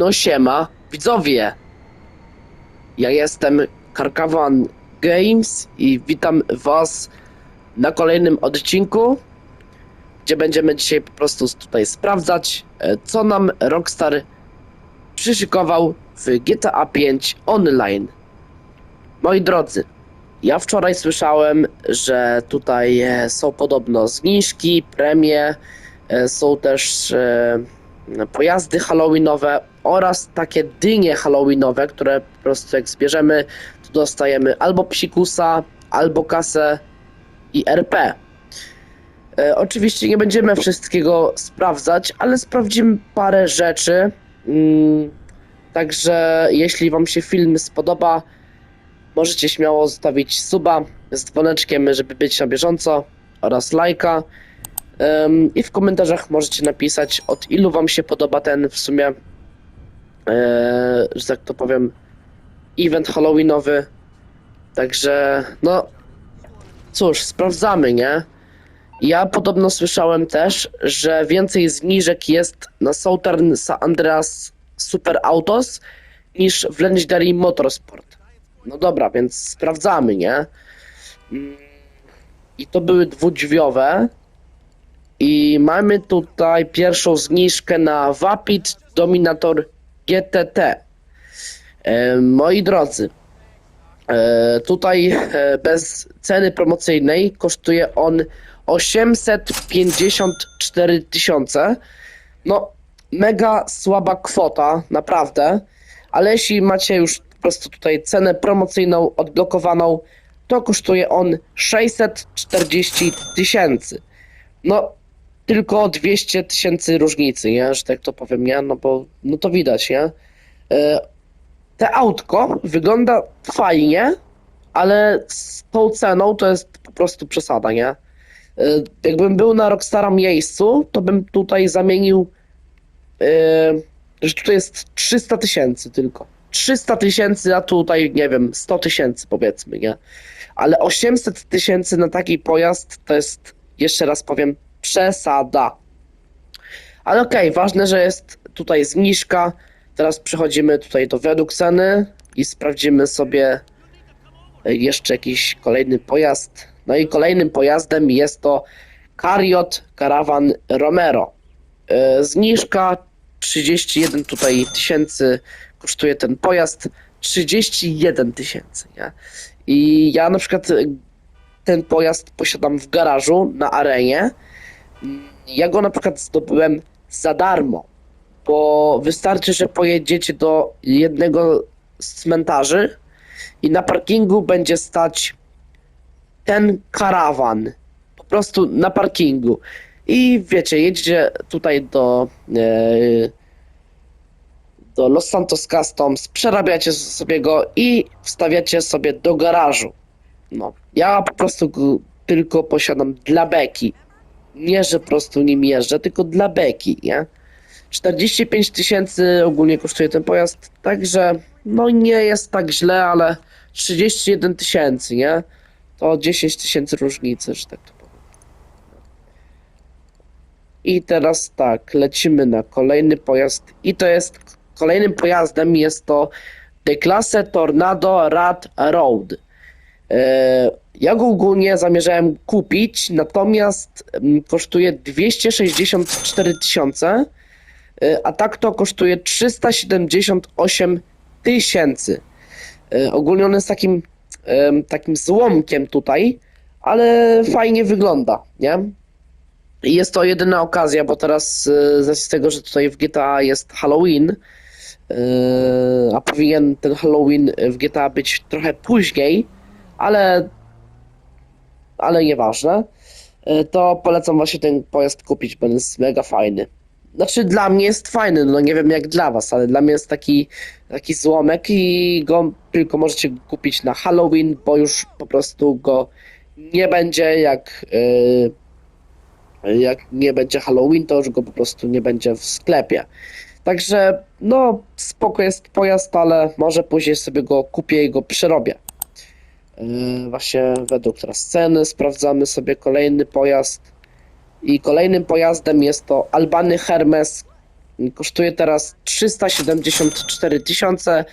No siema, widzowie. Ja jestem Karkawan Games i witam was na kolejnym odcinku, gdzie będziemy dzisiaj po prostu tutaj sprawdzać, e, co nam Rockstar przyszykował w GTA 5 Online. Moi drodzy, ja wczoraj słyszałem, że tutaj e, są podobno zniżki, premie, e, są też e, pojazdy halloweenowe oraz takie dynie halloweenowe, które po prostu jak zbierzemy, to dostajemy albo psikusa, albo kasę i RP. E, oczywiście nie będziemy wszystkiego sprawdzać, ale sprawdzimy parę rzeczy. Mm, także jeśli Wam się film spodoba, możecie śmiało zostawić suba z dzwoneczkiem, żeby być na bieżąco oraz lajka. Ym, I w komentarzach możecie napisać, od ilu Wam się podoba ten w sumie, e, że tak to powiem, event Halloweenowy. Także, no, cóż, sprawdzamy, nie? Ja podobno słyszałem też, że więcej zniżek jest na Southern San Andreas Super Autos niż w Legendary Motorsport. No dobra, więc sprawdzamy, nie? Mm, I to były dwudźwiowe. I mamy tutaj pierwszą zniżkę na Vapid Dominator GTT. E, moi drodzy, e, tutaj e, bez ceny promocyjnej kosztuje on 854 tysiące. No, mega słaba kwota, naprawdę. Ale jeśli macie już po prostu tutaj cenę promocyjną odblokowaną, to kosztuje on 640 tysięcy. No, tylko 200 tysięcy różnicy, nie? Że tak to powiem, nie? No bo, no to widać, nie? E, Te autko wygląda fajnie, ale z tą ceną to jest po prostu przesada, nie? E, Jakbym był na Rockstara miejscu, to bym tutaj zamienił, e, że tutaj jest 300 tysięcy tylko. 300 tysięcy, a tutaj, nie wiem, 100 tysięcy powiedzmy, nie? Ale 800 tysięcy na taki pojazd to jest, jeszcze raz powiem, przesada. Ale okej, ważne, że jest tutaj zniżka. Teraz przechodzimy tutaj do według ceny i sprawdzimy sobie e, jeszcze jakiś kolejny pojazd. No i kolejnym pojazdem jest to Cariot Caravan Romero. E, Zniżka 31 tutaj tysięcy kosztuje ten pojazd. 31 tysięcy, nie? I ja na przykład ten pojazd posiadam w garażu na arenie. Ja go na przykład zdobyłem za darmo, bo wystarczy, że pojedziecie do jednego z cmentarzy i na parkingu będzie stać ten karawan. Po prostu na parkingu. I wiecie, jedziecie tutaj do, e, do Los Santos Customs, przerabiacie sobie go i wstawiacie sobie do garażu. No, ja po prostu tylko posiadam dla beki. Nie, że po prostu nim jeżdżę, tylko dla beki, nie? 45 tysięcy ogólnie kosztuje ten pojazd, także no nie jest tak źle, ale 31 tysięcy, nie? To 10 tysięcy różnicy, że tak to powiem. I teraz tak, lecimy na kolejny pojazd i to jest kolejnym pojazdem jest to The Classe Tornado Rad Road. E, Ja go ogólnie zamierzałem kupić, natomiast kosztuje 264 tysiące, e, a tak to kosztuje 378 tysięcy. E, Ogólnie on jest takim, takim złomkiem tutaj, ale fajnie wygląda, nie? I jest to jedyna okazja, bo teraz z tego, że tutaj w GTA jest Halloween, a powinien ten Halloween w GTA być trochę później, ale ale nieważne, e, to polecam właśnie ten pojazd kupić, bo jest mega fajny. Znaczy dla mnie jest fajny, no nie wiem jak dla was, ale dla mnie jest taki, taki złomek i go tylko możecie kupić na Halloween, bo już po prostu go nie będzie jak e, jak nie będzie Halloween, to już go po prostu nie będzie w sklepie. Także no spoko jest pojazd, ale może później sobie go kupię i go przerobię. Yy, Właśnie według teraz ceny sprawdzamy sobie kolejny pojazd. I kolejnym pojazdem jest to Albany Hermes kosztuje teraz 374 tysiące,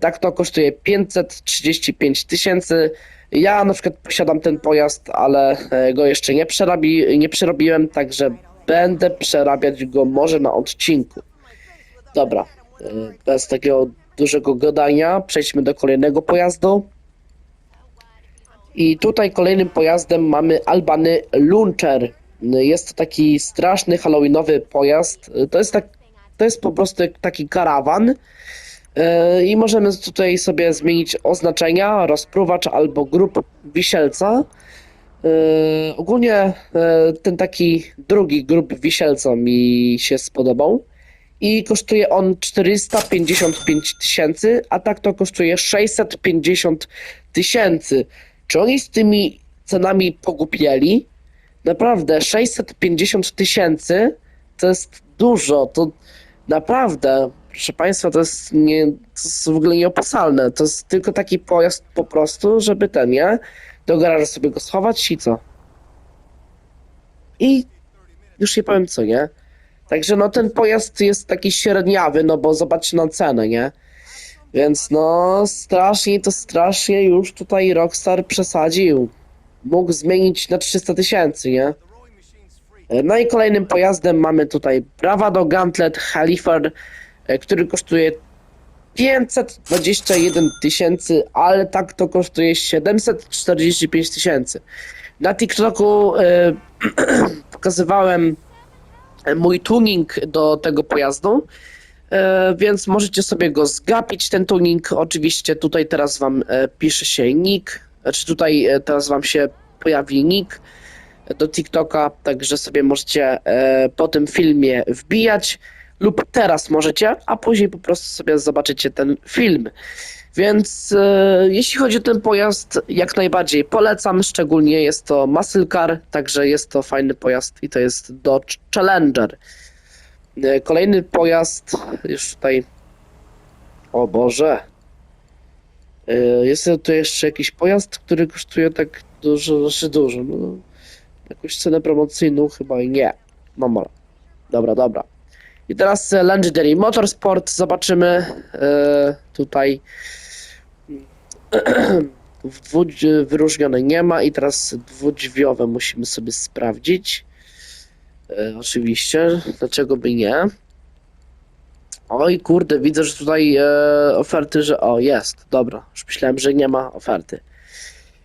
tak to kosztuje 535 tysięcy. Ja na przykład posiadam ten pojazd, ale e, go jeszcze nie, przerabi, nie przerobiłem, także będę przerabiać go może na odcinku. Dobra, e, bez takiego dużego gadania przejdźmy do kolejnego pojazdu. I tutaj kolejnym pojazdem mamy Albany Launcher. Jest to taki straszny halloweenowy pojazd. To jest, tak, to jest po prostu taki karawan. Yy, I możemy tutaj sobie zmienić oznaczenia, rozpruwacz albo grup wisielca. Yy, ogólnie yy, ten taki drugi grup wisielca mi się spodobał i kosztuje on 455 tysięcy, a tak to kosztuje 650 tysięcy. Czy oni z tymi cenami pogłupieli? Naprawdę, 650 tysięcy to jest dużo, to naprawdę, proszę Państwa, to jest, nie, to jest w ogóle nieopłacalne. To jest tylko taki pojazd po prostu, żeby ten, nie? Do garażu sobie go schować i co? I już nie powiem co, nie? Także no ten pojazd jest taki średniawy, no bo zobaczcie na cenę, nie? Więc no strasznie to strasznie już tutaj Rockstar przesadził. Mógł zmienić na 300 tysięcy, nie? No i kolejnym pojazdem mamy tutaj Bravado Gauntlet Halifax, e, który kosztuje 521 tysięcy, ale tak to kosztuje 745 tysięcy. Na TikToku e, pokazywałem mój tuning do tego pojazdu, e, więc możecie sobie go zgapić, ten tuning. Oczywiście tutaj teraz wam e, pisze się nick, znaczy tutaj e, teraz wam się pojawi nick do TikToka, także sobie możecie e, po tym filmie wbijać lub teraz możecie, a później po prostu sobie zobaczycie ten film. Więc e, jeśli chodzi o ten pojazd, jak najbardziej polecam, szczególnie jest to muscle car, także jest to fajny pojazd i to jest Dodge Challenger. E, kolejny pojazd, już tutaj, o Boże, e, jest tu jeszcze jakiś pojazd, który kosztuje tak dużo, znaczy dużo, no, jakąś cenę promocyjną chyba nie, no może, dobra, dobra. I teraz e, Legendary Motorsport, zobaczymy tutaj. W dwudź wyróżnione nie ma i teraz dwudźwiowe musimy sobie sprawdzić. E, oczywiście, dlaczego by nie? Oj kurde, widzę, że tutaj e, oferty, że o jest, dobra, już myślałem, że nie ma oferty.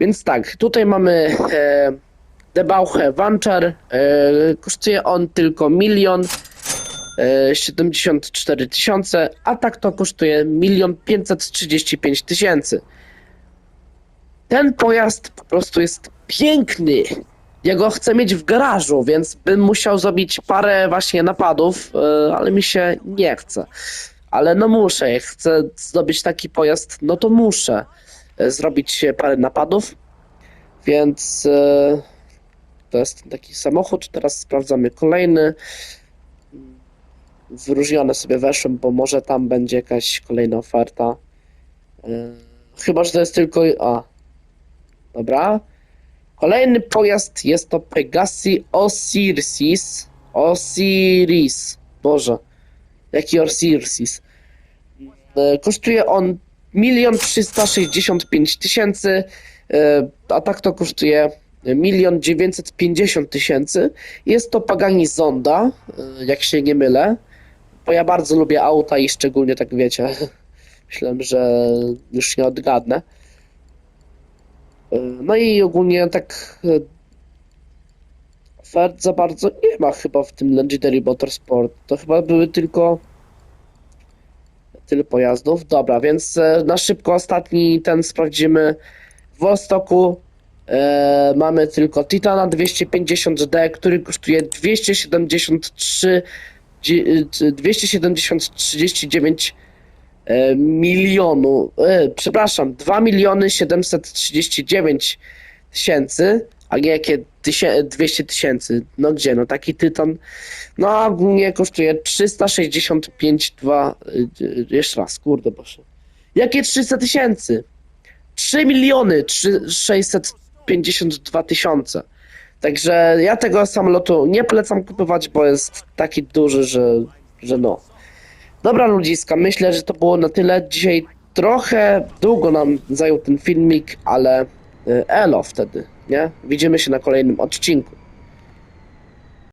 Więc tak, tutaj mamy e, Debauche e, kosztuje on tylko milion e, 74 tysiące, a tak to kosztuje milion 535 tysięcy. Ten pojazd po prostu jest piękny. Ja go chcę mieć w garażu, więc bym musiał zrobić parę właśnie napadów, e, ale mi się nie chce. Ale no muszę, jak chcę zdobyć taki pojazd, no to muszę e, zrobić parę napadów. Więc e, to jest taki samochód. Teraz sprawdzamy kolejny. Wyróżnione sobie weszłem, bo może tam będzie jakaś kolejna oferta. Chyba, że to jest tylko. A, Dobra. Kolejny pojazd jest to Pegasi Osiris. Osiris. Boże. Jaki Osiris? E, Kosztuje on 1 365 tysięcy, e, a tak to kosztuje 1 950 tysięcy. Jest to Pagani Zonda, e, jak się nie mylę, bo ja bardzo lubię auta i szczególnie tak wiecie, myślałem, że już nie odgadnę. No i ogólnie tak e, ofert za bardzo nie ma chyba w tym Legendary Motorsport. To chyba były tylko tyle pojazdów. Dobra, więc e, na szybko ostatni ten sprawdzimy. W Wostoku e, mamy tylko Titana 250D, który kosztuje 273 dzie- e, 270 e, milionu, e, przepraszam, 2 miliony 739 tysięcy, a nie jakie tysie, 200 tysięcy. No gdzie, no taki tytan, no ogólnie kosztuje 365, 2, e, jeszcze raz, kurde boże. Jakie 300 tysięcy? 3 miliony 3, 652 tysiące. Także ja tego samolotu nie polecam kupować, bo jest taki duży, że że no. Dobra ludziska, myślę, że to było na tyle. Dzisiaj trochę długo nam zajął ten filmik, ale y, elo wtedy, nie? Widzimy się na kolejnym odcinku.